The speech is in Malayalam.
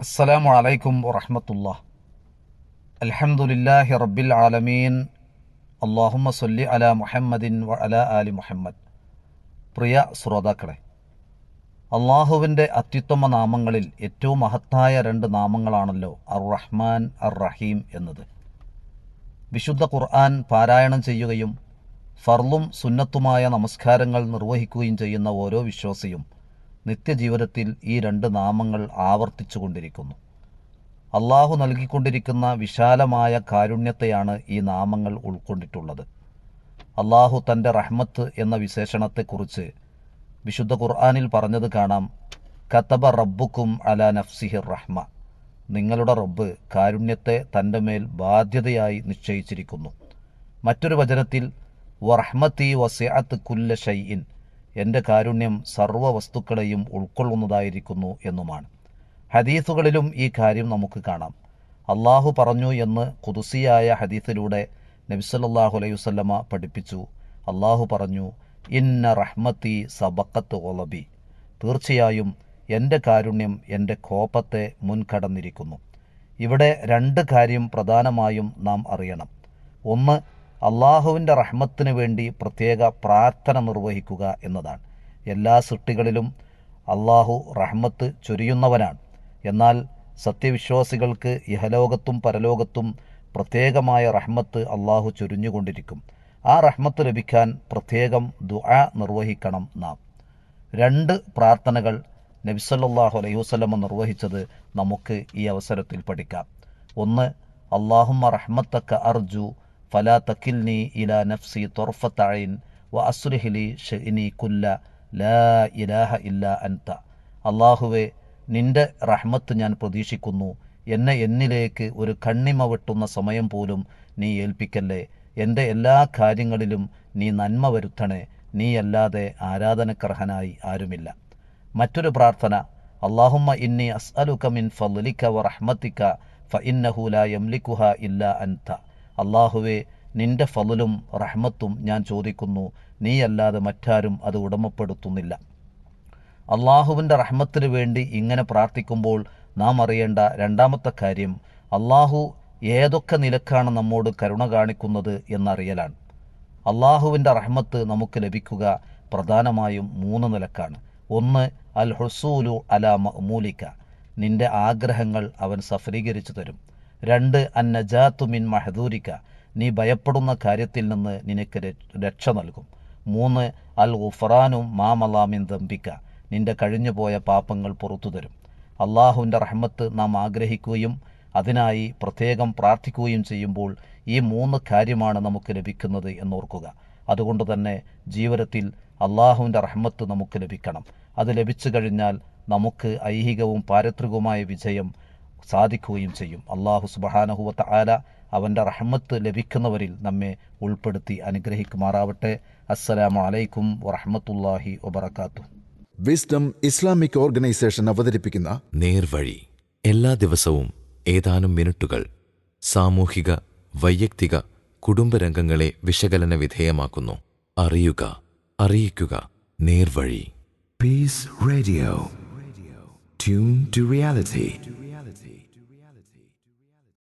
السلام عليكم ورحمة الله الحمد لله رب العالمين اللهم صل على محمد وعلى آل മുഹമ്മദ് പ്രിയ ശ്രോതാക്കളെ അള്ളാഹുവിൻ്റെ അത്യുത്തമ നാമങ്ങളിൽ ഏറ്റവും മഹത്തായ രണ്ട് നാമങ്ങളാണല്ലോ അർ റഹ്മാൻ അർ റഹീം എന്നത് വിശുദ്ധ ഖുർആൻ പാരായണം ചെയ്യുകയും ഫർളും സുന്നത്തുമായ നമസ്കാരങ്ങൾ നിർവഹിക്കുകയും ചെയ്യുന്ന ഓരോ വിശ്വാസിയും നിത്യജീവിതത്തിൽ ഈ രണ്ട് നാമങ്ങൾ ആവർത്തിച്ചു കൊണ്ടിരിക്കുന്നു അള്ളാഹു നൽകിക്കൊണ്ടിരിക്കുന്ന വിശാലമായ കാരുണ്യത്തെയാണ് ഈ നാമങ്ങൾ ഉൾക്കൊണ്ടിട്ടുള്ളത്. അള്ളാഹു തന്റെ റഹ്മത്ത് എന്ന വിശേഷണത്തെക്കുറിച്ച് വിശുദ്ധ ഖുർആാനിൽ പറഞ്ഞത് കാണാം. കത്തബ റബ്ബുക്കും അല നഫ്സിഹിർ റഹ്മ. നിങ്ങളുടെ റബ്ബ് കാരുണ്യത്തെ തന്റെ മേൽ ബാധ്യതയായി നിശ്ചയിച്ചിരിക്കുന്നു. മറ്റൊരു വചനത്തിൽ വറഹ്മത്തി വസിഅത്ത് കുല്ല ഷൈഇൻ എന്റെ കാരുണ്യം സർവ വസ്തുക്കളെയും ഉൾക്കൊള്ളുന്നതായിരിക്കുന്നു എന്നുമാണ്. ഹദീസുകളിലും ഈ കാര്യം നമുക്ക് കാണാം. അള്ളാഹു പറഞ്ഞു എന്ന് കുതുസിയായ ഹദീസിലൂടെ നബിസല്ലാഹു അലൈഹി വസല്ലമ പഠിപ്പിച്ചു. അള്ളാഹു പറഞ്ഞു ഇന്ന റഹ്മത്തി സബക്കത്ത് ഒലബി തീർച്ചയായും എന്റെ കാരുണ്യം എന്റെ കോപത്തെ മുൻകടന്നിരിക്കുന്നു. ഇവിടെ രണ്ട് കാര്യം പ്രധാനമായും നാം അറിയണം. ഒന്ന് അള്ളാഹുവിന്റെ റഹ്മത്തിന് വേണ്ടി പ്രത്യേക പ്രാർത്ഥന നിർവഹിക്കുക എന്നതാണ്. എല്ലാ സൃഷ്ടികളിലും അള്ളാഹു റഹ്മത്ത് ചൊരിയുന്നവനാണ്. എന്നാൽ സത്യവിശ്വാസികൾക്ക് ഇഹലോകത്തും പരലോകത്തും പ്രത്യേകമായ റഹ്മത്ത് അള്ളാഹു ചൊരിഞ്ഞുകൊണ്ടിരിക്കും. ആ റഹ്മത്ത് ലഭിക്കാൻ പ്രത്യേകം ദുആ നിർവഹിക്കണം നാം. രണ്ട് പ്രാർത്ഥനകൾ നബിസല്ലാഹു അലൈഹി വസ്ലമ നിർവഹിച്ചത് നമുക്ക് ഈ അവസരത്തിൽ പഠിക്കാം. ഒന്ന് അള്ളാഹുമ്മ റഹ്മത്തക്ക അർജു ഫലാ തക്കിൽനി ഇല നഫ്സി തൊർഫത്തഴയിൻ വ അസുരഹിലി ഷെഇനി കുല്ല ലാ ഇലാഹ ഇല്ല അൻത. അള്ളാഹുവെ നിന്റെ റഹ്മത്ത് ഞാൻ പ്രതീക്ഷിക്കുന്നു. എന്നെ എന്നിലേക്ക് ഒരു കണ്ണിമ വെട്ടുന്ന സമയം പോലും നീ ഏൽപ്പിക്കല്ലേ? എന്റെ എല്ലാ കാര്യങ്ങളിലും നീ നന്മ വരുത്തണേ. നീയല്ലാതെ ആരാധനക്കർഹനായി ആരുമില്ല. മറ്റൊരു പ്രാർത്ഥന അള്ളാഹുമ്മ ഇന്നി അസ്അലുക മിൻ ഫലിക്ക വ റഹ്മത്തിക്ക ഫ ഇന്നഹുല യംലിക്കുഹ ഇല്ല അൻത. അള്ളാഹുവെ നിന്റെ ഫലലും റഹ്മത്തും ഞാൻ ചോദിക്കുന്നു. നീയല്ലാതെ മറ്റാരും അത് ഉടമപ്പെടുത്തുന്നില്ല. അള്ളാഹുവിന്റെ റഹ്മത്തിന് വേണ്ടി ഇങ്ങനെ പ്രാർത്ഥിക്കുമ്പോൾ നാം അറിയേണ്ട രണ്ടാമത്തെ കാര്യം അള്ളാഹു ഏതൊക്കെ നിലക്കാണ് നമ്മോട് കരുണ കാണിക്കുന്നത് എന്നറിയലാണ്. അള്ളാഹുവിന്റെ റഹ്മത്ത് നമുക്ക് ലഭിക്കുക പ്രധാനമായും മൂന്ന് നിലക്കാണ്. ഒന്ന് അൽ ഹുസൂലു അല മഅമൂലിക്ക നിന്റെ ആഗ്രഹങ്ങൾ അവൻ സഫലീകരിച്ചു തരും. രണ്ട് അൻ നജാത്തു മിൻ മഹദൂരിക്ക നീ ഭയപ്പെടുന്ന കാര്യത്തിൽ നിന്ന് നിനക്ക് രക്ഷ നൽകും. മൂന്ന് അൽ ഉഫറാനും മാമലാമിൻ ദമ്പിക്ക നിന്റെ കഴിഞ്ഞുപോയ പാപങ്ങൾ പുറത്തു തരും. അള്ളാഹുവിന്റെ റഹ്മത്ത് നാം ആഗ്രഹിക്കുകയും അതിനായി പ്രത്യേകം പ്രാർത്ഥിക്കുകയും ചെയ്യുമ്പോൾ ഈ മൂന്ന് കാര്യമാണ് നമുക്ക് ലഭിക്കുന്നത് എന്നോർക്കുക. അതുകൊണ്ട് തന്നെ ജീവിതത്തിൽ അള്ളാഹുവിന്റെ റഹ്മത്ത് നമുക്ക് ലഭിക്കണം. അത് ലഭിച്ചു കഴിഞ്ഞാൽ നമുക്ക് ഐഹികവും പാരത്രികവുമായ വിജയം സാധിക്കുകയും ചെയ്യും. അള്ളാഹു സുബഹാനഹുവത്ത ആല അവന്റെ റഹ്മത്ത് ലഭിക്കുന്നവരിൽ നമ്മെ ഉൾപ്പെടുത്തി അനുഗ്രഹിക്കുമാറാവട്ടെ. അസ്സലാമു അലൈക്കും വറഹമത്തല്ലാഹി വബർക്കാത്തു വിസ്ഡം ഇസ്ലാമിക് ഓർഗനൈസേഷൻ അവതരിപ്പിക്കുന്ന നേർവഴി. എല്ലാ ദിവസവും ഏതാനും മിനിറ്റുകൾ സാമൂഹിക വൈയക്തിക കുടുംബരംഗങ്ങളെ വിശകലന വിധേയമാക്കുന്നു. അറിയുക അറിയിക്കുക നേർവഴി. Peace radio tune to reality.